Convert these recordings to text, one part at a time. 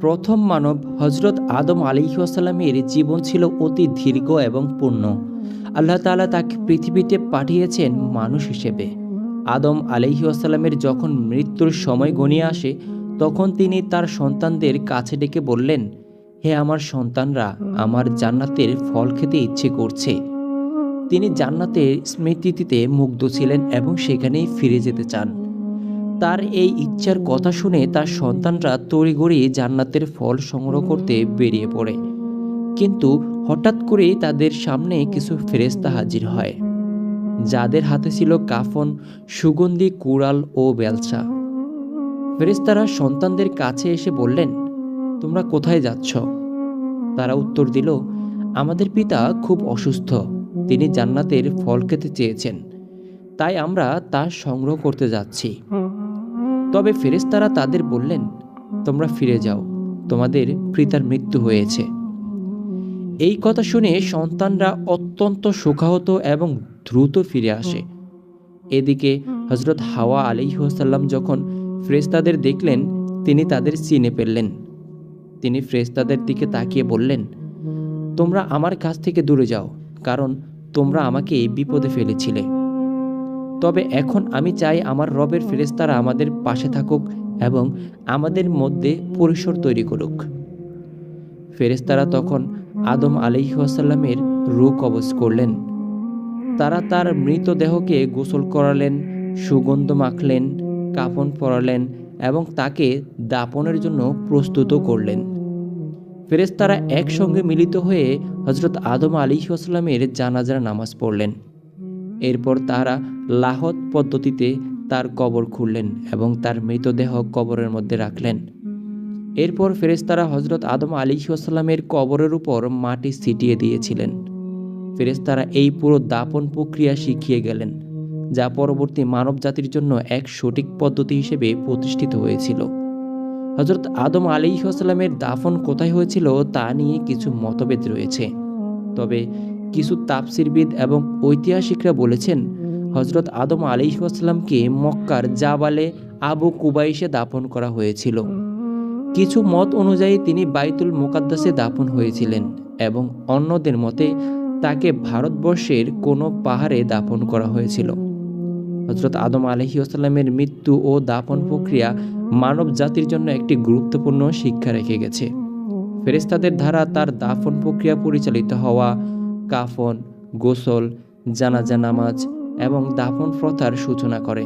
প্রথম মানব হজরত আদম আলিহাসাল্লামের জীবন ছিল অতি দীর্ঘ এবং পূর্ণ। আল্লাহ তাআলা তাকে পৃথিবীতে পাঠিয়েছেন মানুষ হিসেবে। আদম আলিহাসাল্লামের যখন মৃত্যুর সময় গনিয়ে আসে, তখন তিনি তার সন্তানদের কাছে ডেকে বললেন, হে আমার সন্তানরা, আমার জান্নাতের ফল খেতে ইচ্ছে করছে। তিনি জান্নাতের স্মৃতিতে মুগ্ধ ছিলেন এবং সেখানেই ফিরে যেতে চান। তার এই ইচ্ছার কথা শুনে তার সন্তানরা তড়িঘড়ি জান্নাতের ফল সংগ্রহ করতে বেরিয়ে পড়ে। কিন্তু হঠাৎ করেই তাদের সামনে কিছু ফেরেস্তা হাজির হয়। যাদের হাতে ছিল কাফন, সুগন্ধি, কুড়াল ও বেলসা ফেরেস্তারা সন্তানদের কাছে এসে বললেন, তোমরা কোথায় যাচ্ছ? তারা উত্তর দিল, আমাদের পিতা খুব অসুস্থ। তিনি জান্নাতের ফল খেতে চেয়েছেন। তাই আমরা তা সংগ্রহ করতে যাচ্ছি। তবে ফেরেশতারা তাদের বললেন, তোমরা ফিরে যাও, তোমাদের পিতার মৃত্যু হয়েছে। এই কথা শুনে সন্তানরা অত্যন্ত শোকাহত এবং দ্রুত ফিরে আসে। এদিকে হজরত হাওয়া আলিহাসাল্লাম যখন ফ্রেস্তাদের দেখলেন, তিনি তাদের চিনে ফেললেন। তিনি ফ্রেস্তাদের দিকে তাকিয়ে বললেন, তোমরা আমার কাছ থেকে দূরে যাও, কারণ তোমরা আমাকে এই বিপদে ফেলেছিলে। তবে এখন আমি চাই আমার রবের ফেরেস্তারা আমাদের পাশে থাকুক এবং আমাদের মধ্যে পরিসর তৈরি করুক। ফেরেস্তারা তখন আদম আলিহাসাল্লামের রূপ কবজ করলেন। তারা তার মৃতদেহকে গোসল করালেন, সুগন্ধ মাখলেন, কাফন পরালেন এবং তাকে দাপনের জন্য প্রস্তুত করলেন। ফেরেস্তারা একসঙ্গে মিলিত হয়ে হজরত আদম আলিহাস্লামের জানাজার নামাজ পড়লেন। এরপর তারা লাহত পদ্ধতিতে তার কবর খুললেন এবং তার মৃতদেহ কবরের মধ্যে রাখলেন। এরপর ফেরেস্তারা হজরত আদম আলী আলিহাস্লামের কবরের উপর মাটি ছিটিয়ে দিয়েছিলেন। ফেরেস্তারা এই পুরো দাপন প্রক্রিয়া শিখিয়ে গেলেন, যা পরবর্তী মানব জাতির জন্য এক সঠিক পদ্ধতি হিসেবে প্রতিষ্ঠিত হয়েছিল। হজরত আদম আলিহাস্লামের দাফন কোথায় হয়েছিল তা নিয়ে কিছু মতভেদ রয়েছে। তবে কিছু তাপসিরবিদ এবং ঐতিহাসিকরা বলেছেন হজরত আদম আলিহাস্লামকে মক্কার জাবালে আবু কুবাইশে দাফন করা হয়েছিল। কিছু মত অনুযায়ী তিনি বাইতুল মোকাদ্দাসে দাফন হয়েছিলেন এবং অন্যদের মতে তাকে ভারতবর্ষের কোনো পাহাড়ে দাফন করা হয়েছিল। হজরত আদম আলহিউসাল্লামের মৃত্যু ও দাফন প্রক্রিয়া মানব জাতির জন্য একটি গুরুত্বপূর্ণ শিক্ষা রেখে গেছে। ফেরেস্তাদের দ্বারা তার দাফন প্রক্রিয়া পরিচালিত হওয়া কাফন, গোসল, জানাজা নামাজ এবং দাফন প্রথার সূচনা করে।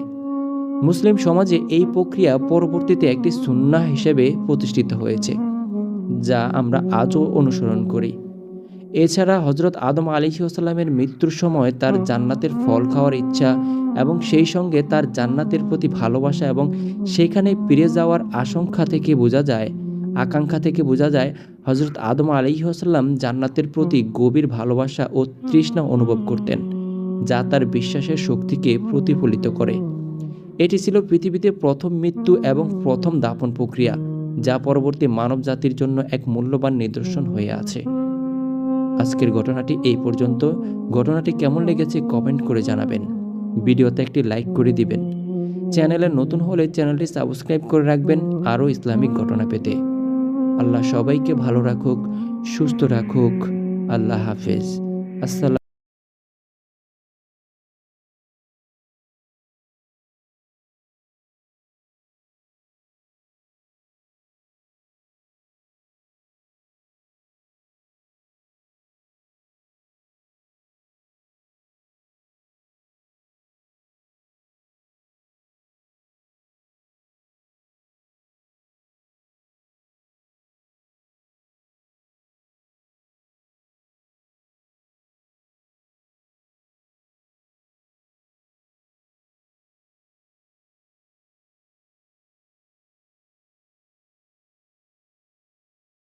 মুসলিম সমাজে এই প্রক্রিয়া পরবর্তীতে একটি সুন্না হিসেবে প্রতিষ্ঠিত হয়েছে, যা আমরা আজও অনুসরণ করি। এছাড়া হজরত আদম আলিহাস্লামের মৃত্যুর সময় তার জান্নাতের ফল খাওয়ার ইচ্ছা এবং সেই সঙ্গে তার জান্নাতের প্রতি ভালোবাসা এবং সেখানে ফিরে যাওয়ার আশঙ্কা থেকে বোঝা যায়, আকাঙ্ক্ষা থেকে বোঝা যায় হজরত আদম আলিহাস্লাম জান্নাতের প্রতি গভীর ভালোবাসা ও তৃষ্ণা অনুভব করতেন, যা তার বিশ্বাসের শক্তিকে প্রতিফলিত করে। এটি ছিল পৃথিবীতে প্রথম মৃত্যু এবং প্রথম দাপন প্রক্রিয়া, যা পরবর্তী মানব জাতির জন্য এক মূল্যবান নিদর্শন হয়ে আছে। আজকের ঘটনাটি এই পর্যন্ত। ঘটনাটি কেমন লেগেছে কমেন্ট করে জানাবেন। ভিডিওতে একটি লাইক করে দিবেন। চ্যানেলে নতুন হলে চ্যানেলটি সাবস্ক্রাইব করে রাখবেন আরও ইসলামিক ঘটনা পেতে। আল্লাহ সবাইকে ভালো রাখুক সুস্থ রাখুক। আল্লাহ হাফেজ। আসসালাম